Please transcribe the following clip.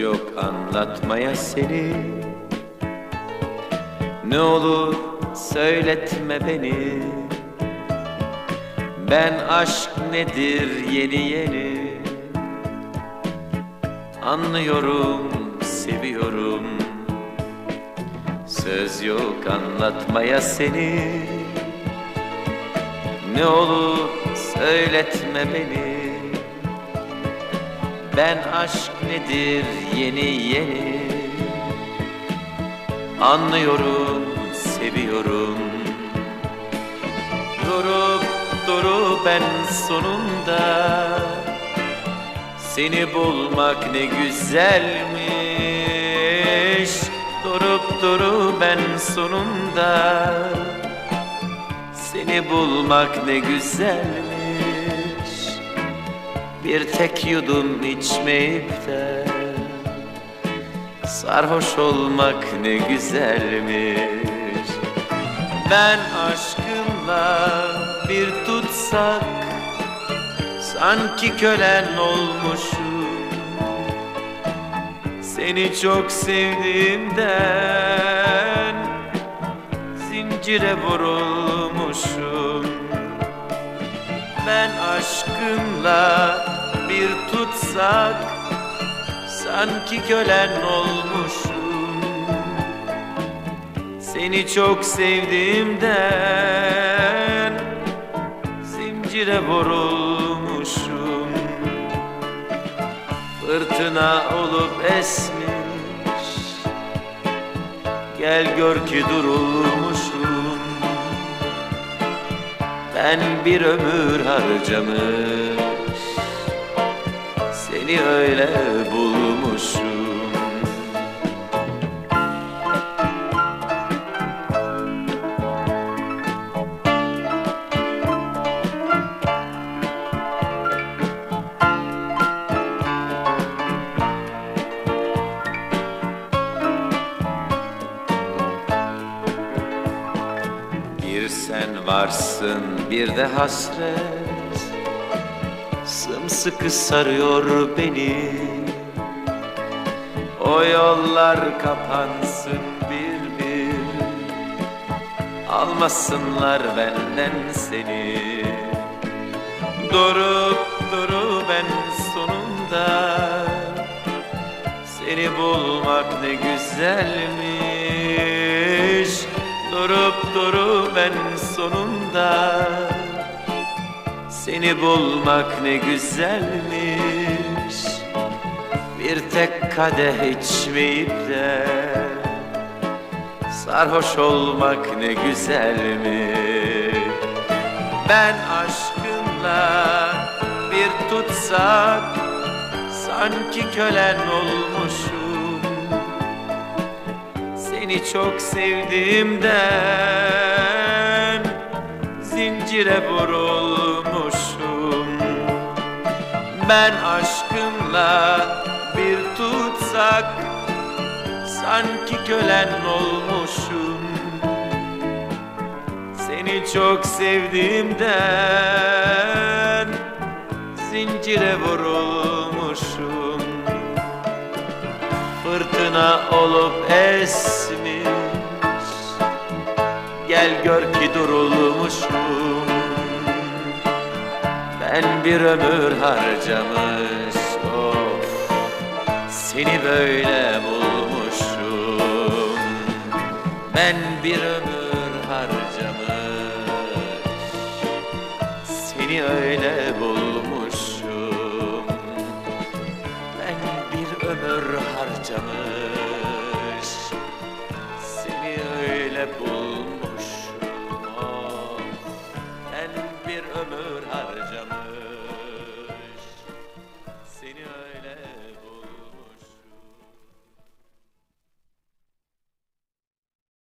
Yok anlatmaya seni. Ne olur söyletme beni. Ben aşk nedir yeni yeni? Anlıyorum, seviyorum. Söz yok anlatmaya seni. Ne olur söyletme beni Ben aşk nedir yeni yeni? Anlıyorum, seviyorum. Durup durup ben sonunda. Seni bulmak ne güzelmiş. Durup durup ben sonunda. Seni bulmak ne güzelmiş Bir tek yudum içmeyip de Sarhoş olmak ne güzelmiş. Ben aşkınla bir tutsak Sanki kölen olmuşum. Seni çok sevdiğimden Zincire vurulmuşum. Ben aşkınla bir tutsak Sanki kölen olmuşum. Seni çok sevdiğimden Zincire vurulmuşum. Fırtına olup esmiş Gel gör ki durulmuşum. Ben bir ömür harcamış Seni öyle bulmuşum. Bir sen varsın bir de hasret Sımsıkı sarıyor beni. O yollar kapansın bir bir. Almasınlar benden seni. Durup durup ben sonunda. Seni bulmak ne güzelmiş. Durup durup ben sonunda Seni bulmak ne güzelmiş. Bir tek kadeh içmeyip de Sarhoş olmak ne güzelmiş. Ben aşkınla bir tutsak Sanki kölen olmuşum. Seni çok sevdiğimden Zincire vurulmuşum Ben aşkınla bir tutsak Sanki kölen olmuşum. Seni çok sevdiğimden Zincire vurulmuşum. Fırtına olup esmiş Gel gör ki durulmuşum Ben bir ömür harcamış Of. Seni böyle bulmuşum. Ben bir ömür harcamış. Seni öyle bulmuşum. Ben bir ömür harcamış. Seni öyle bulmuşum